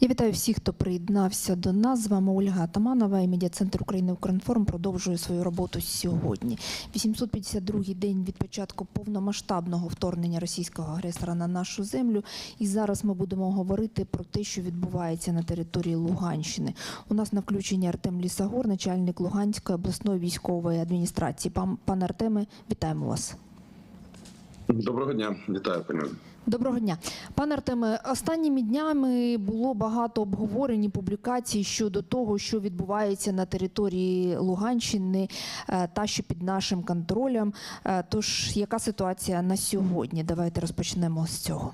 Я вітаю всіх, хто приєднався до нас. З вами Ольга Атаманова і медіа-центр України Укрінформ продовжує свою роботу сьогодні. 852-й день від початку повномасштабного вторгнення російського агресора на нашу землю. І зараз ми будемо говорити про те, що відбувається на території Луганщини. У нас на включенні Артем Лісагор, начальник Луганської обласної військової адміністрації. Пан, пане Артеме, вітаємо вас. Доброго дня, вітаю пані. Доброго дня, пане Артеме. Останніми днями було багато обговорень і публікацій щодо того, що відбувається на території Луганщини е, та що під нашим контролем. Е, Тож, яка ситуація на сьогодні? Давайте розпочнемо з цього.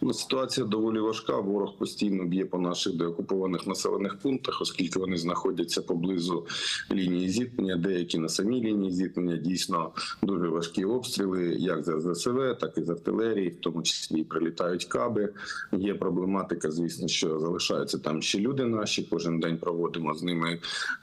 Ну, ситуація доволі важка. Ворог постійно б'є по наших деокупованих населених пунктах, оскільки вони знаходяться поблизу лінії зіткнення. Деякі на самій лінії зіткнення дійсно дуже важкі обстріли, як з ЗСВ, так і з артилерії, в тому числі прилітають каби. Є проблематика, звісно, що залишаються там ще люди наші. Кожен день проводимо з ними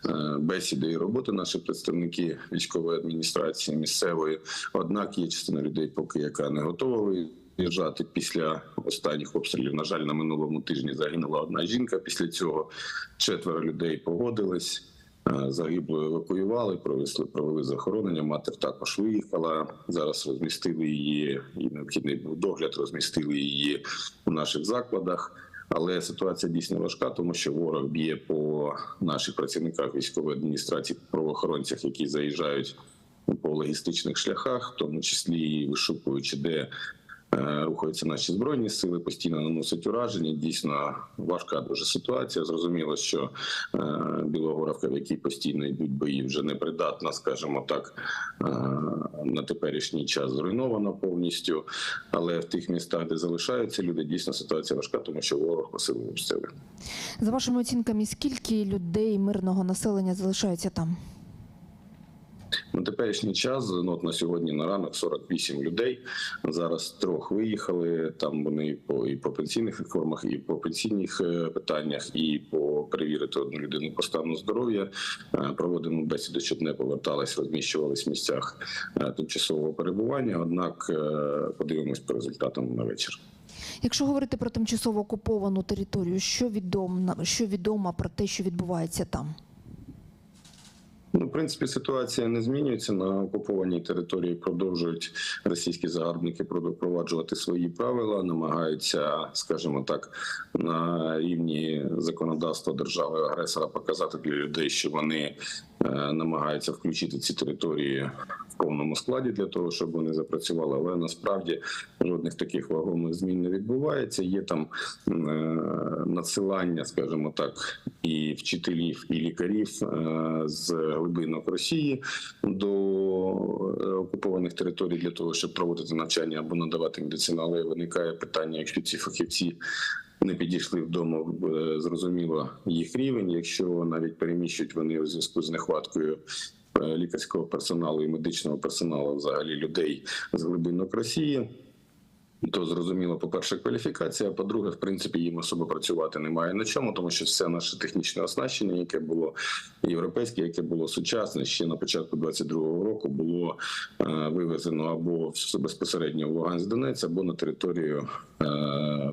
е, бесіди і роботи. Наші представники військової адміністрації місцевої. Однак є частина людей, поки яка не готова виїжджати після останніх обстрілів. На жаль, на минулому тижні загинула одна жінка. Після цього четверо людей погодились. е, Загиблу евакуювали, провели, провели захоронення. Матер також виїхала. Зараз розмістили її і необхідний був догляд. Розмістили її у наших закладах. Але ситуація дійсно важка, тому що ворог б'є по наших працівниках військової адміністрації, правоохоронцях, які заїжджають по логістичних шляхах, в тому числі вишукуючи, де рухаються наші збройні сили, постійно наносять ураження. Дійсно важка дуже ситуація. Зрозуміло, що е, Білогоровка, в якій постійно йдуть бої, вже не придатна, скажімо так, е, на теперішній час зруйнована повністю. Але в тих містах, де залишаються люди, дійсно ситуація важка, тому що ворог посилив обстріли. За вашими оцінками, скільки людей мирного населення залишається там? На теперішній час ну, от на сьогодні на ранок 48 людей. Зараз трьох виїхали. Там вони по і по пенсійних реформах, і по пенсійних е, питаннях, і по перевірити одну людину по стану здоров'я. Е, Проводимо бесіди, щоб не повертались, розміщувались в місцях е, тимчасового перебування. Однак подивимось по результатам на вечір. Якщо говорити про тимчасово окуповану територію, що відомо, що відомо про те, що відбувається там? Ну, в принципі, ситуація не змінюється на окупованій території. Продовжують російські загарбники впроваджувати свої правила, намагаються, скажімо так, на рівні законодавства держави агресора показати для людей, що вони е, намагаються включити ці території повному складі для того, щоб вони запрацювали. Але насправді жодних таких вагомих змін не відбувається. Є там е, надсилання, скажімо так, і вчителів, і лікарів е, з глибинок Росії до е, окупованих територій для того, щоб проводити навчання або надавати медицину. Але виникає питання, якщо ці фахівці. Не підійшли вдома, зрозуміло їх рівень. Якщо навіть переміщують вони у зв'язку з нехваткою лікарського персоналу і медичного персоналу, взагалі людей з глибинок Росії. То зрозуміло, по перше, кваліфікація. а По-друге, в принципі, їм особо працювати немає на чому, тому що все наше технічне оснащення, яке було європейське, яке було сучасне, ще на початку 22-го року було е, вивезено або безпосередньо в Луганськ Донець, або на територію е,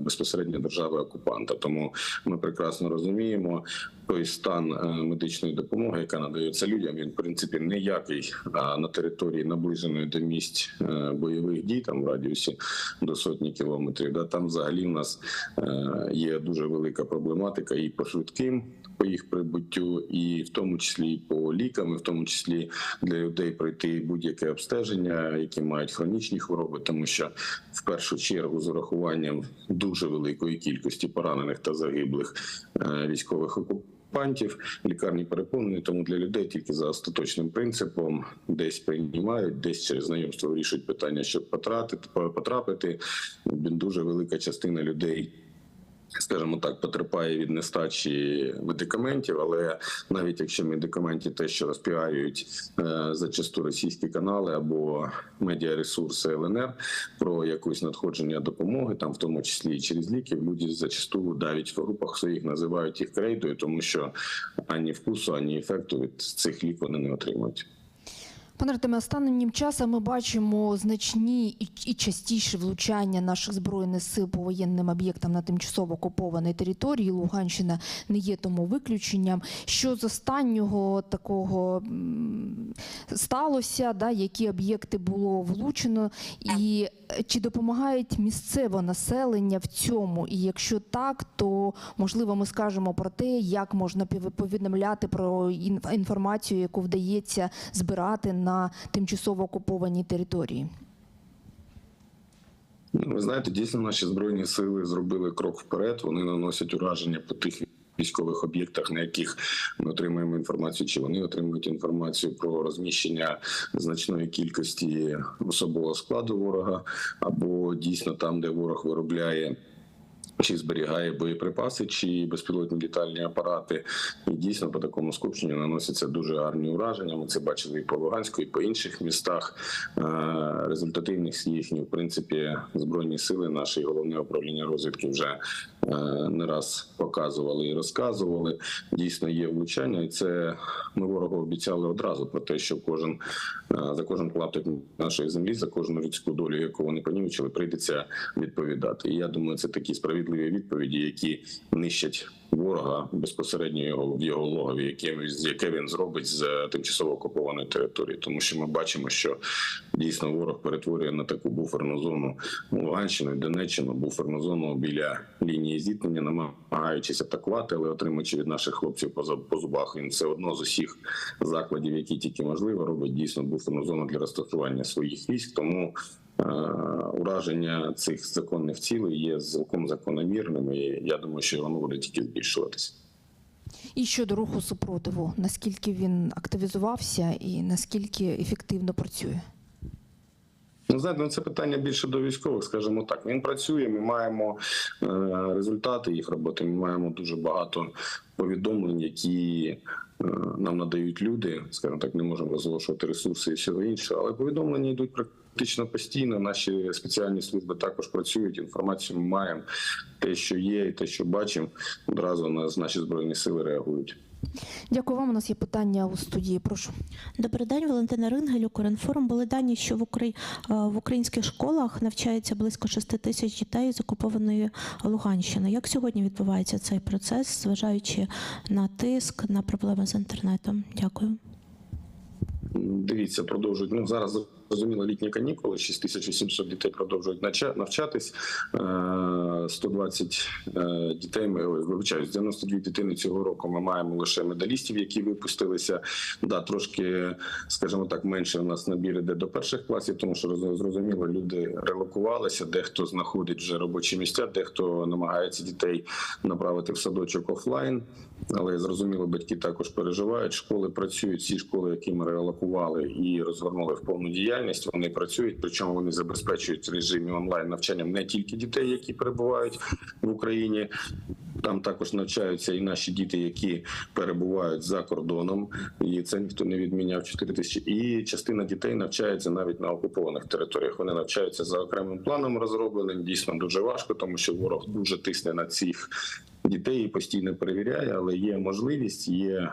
безпосередньо держави окупанта. Тому ми прекрасно розуміємо той стан е, медичної допомоги, яка надається людям. Він в принципі ніякий на території наближеної до місць е, бойових дій, там в радіусі до сотні кілометрів. Да, там взагалі в нас е, є дуже велика проблематика і по швидким. По їх прибуттю, і в тому числі по лікам, і в тому числі для людей пройти будь-яке обстеження, які мають хронічні хвороби, тому що в першу чергу з урахуванням дуже великої кількості поранених та загиблих е, військових окупантів лікарні переповнені, тому для людей тільки за остаточним принципом десь приймають, десь через знайомство вирішують питання, щоб потрапити, потрапити. Дуже велика частина людей скажімо так, потерпає від нестачі медикаментів, але навіть якщо медикаменти те, що розпіарюють е, зачасту російські канали або медіаресурси ЛНР про якусь надходження допомоги, там в тому числі і через ліків, люди зачасту навіть в групах своїх називають їх крейдою, тому що ані вкусу, ані ефекту від цих лік вони не отримують. Пане Артеме, останнім часом ми бачимо значні і, частіші влучання наших збройних сил по воєнним об'єктам на тимчасово окупованій території. Луганщина не є тому виключенням. Що з останнього такого сталося? Да, які об'єкти було влучено, і чи допомагають місцеве населення в цьому? І якщо так, то можливо ми скажемо про те, як можна повідомляти про інформацію, яку вдається збирати на тимчасово окупованій території. Ну, Ви знаєте, дійсно наші збройні сили зробили крок вперед. Вони наносять ураження по тих військових об'єктах, на яких ми отримуємо інформацію, чи вони отримують інформацію про розміщення значної кількості особового складу ворога, або дійсно там, де ворог виробляє. Чи зберігає боєприпаси, чи безпілотні літальні апарати, і дійсно по такому скупченню наносяться дуже гарні ураження. Ми це бачили і по Луганську, і по інших містах. Результативних Результативність їхні, в принципі, збройні сили, наше головне управління розвідки вже е, не раз показували і розказували. Дійсно є влучання, і це ми ворогу обіцяли одразу про те, що кожен е, за кожен клаптик нашої землі, за кожну людську долю, яку вони понівечили, прийдеться відповідати. І я думаю, це такі справедливі відповіді, які нищать ворога безпосередньо його в його логові, яке, яке він зробить з е, тимчасово окупованої території, тому що ми бачимо, що дійсно ворог перетворює на таку буферну зону Луганщину і Донеччину, буферну зону біля лінії зіткнення, намагаючись атакувати, але отримуючи від наших хлопців по зубах. Він все одно з усіх закладів, які тільки можливо, робить дійсно буферну зону для розташування своїх військ. Тому ураження цих законних цілей є цілком закономірним, і я думаю, що воно буде тільки збільшуватися. І щодо руху супротиву, наскільки він активізувався і наскільки ефективно працює? Ну, знаєте, ну це питання більше до військових, скажімо так. Він працює. Ми маємо е, результати їх роботи. Ми маємо дуже багато повідомлень, які е, нам надають люди. Скажімо так, не можемо розголошувати ресурси і всього іншого, але повідомлення йдуть практично постійно. Наші спеціальні служби також працюють. Інформацію ми маємо. Те, що є, і те, що бачимо, одразу на наші збройні сили реагують. Дякую вам. У нас є питання у студії. Прошу. Добрий день, Валентина Рингель, Укрінформ. Були дані, що в, Украї... е, в українських школах навчається близько 6 тисяч дітей з окупованої Луганщини. Як сьогодні відбувається цей процес, зважаючи на тиск, на проблеми з інтернетом? Дякую. Дивіться, продовжують. Ну зараз зрозуміло літні канікули. 6800 дітей продовжують навчатись. Е, 120 е, дітей. Ми ой, вибачаюсь, 92 дитини цього року. Ми маємо лише медалістів, які випустилися. Да, трошки, скажімо так, менше у нас набір іде до перших класів, тому що роз- зрозуміло, люди релокувалися. Дехто знаходить вже робочі місця, дехто намагається дітей направити в садочок офлайн. Але зрозуміло, батьки також переживають. Школи працюють. Всі школи, які ми релокували і розгорнули в повну діяльність, вони працюють. Причому вони забезпечують режимі онлайн навчанням не тільки дітей, які перебувають в Україні. Там також навчаються і наші діти, які перебувають за кордоном, і це ніхто не відміняв 4 тисячі. І частина дітей навчається навіть на окупованих територіях. Вони навчаються за окремим планом розробленим. Дійсно дуже важко, тому що ворог дуже тисне на цих дітей і постійно перевіряє, але є можливість, є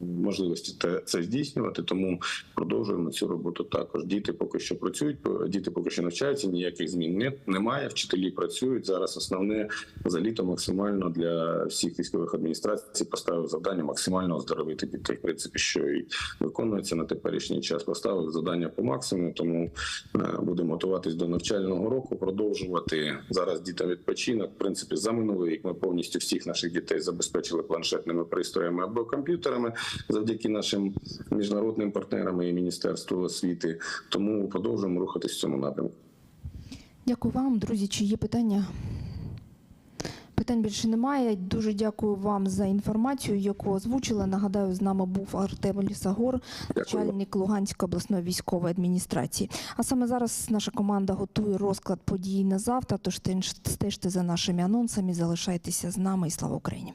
можливості те- це здійснювати. Тому продовжуємо цю роботу. Також діти поки що працюють, діти поки що навчаються. Ніяких змін не- немає. Вчителі працюють зараз. Основне за літо максимально для всіх військових адміністрацій поставив завдання максимально оздоровити дітей. В принципі, що і виконується на теперішній час. Поставив завдання по максимуму. Тому е, будемо готуватись до навчального року. Продовжувати зараз дітям відпочинок. В принципі, за минулий рік ми повністю всіх наших дітей забезпечили планшетними пристроями або комп'ютерами завдяки нашим міжнародним партнерам і міністерству освіти. Тому продовжуємо рухатись в цьому напрямку. Дякую вам, друзі. Чи є питання? Питань більше немає. Дуже дякую вам за інформацію, яку озвучили. Нагадаю, з нами був Артем Лісагор, начальник Луганської обласної військової адміністрації. А саме зараз наша команда готує розклад подій на завтра. Тож стежте за нашими анонсами, залишайтеся з нами і слава Україні.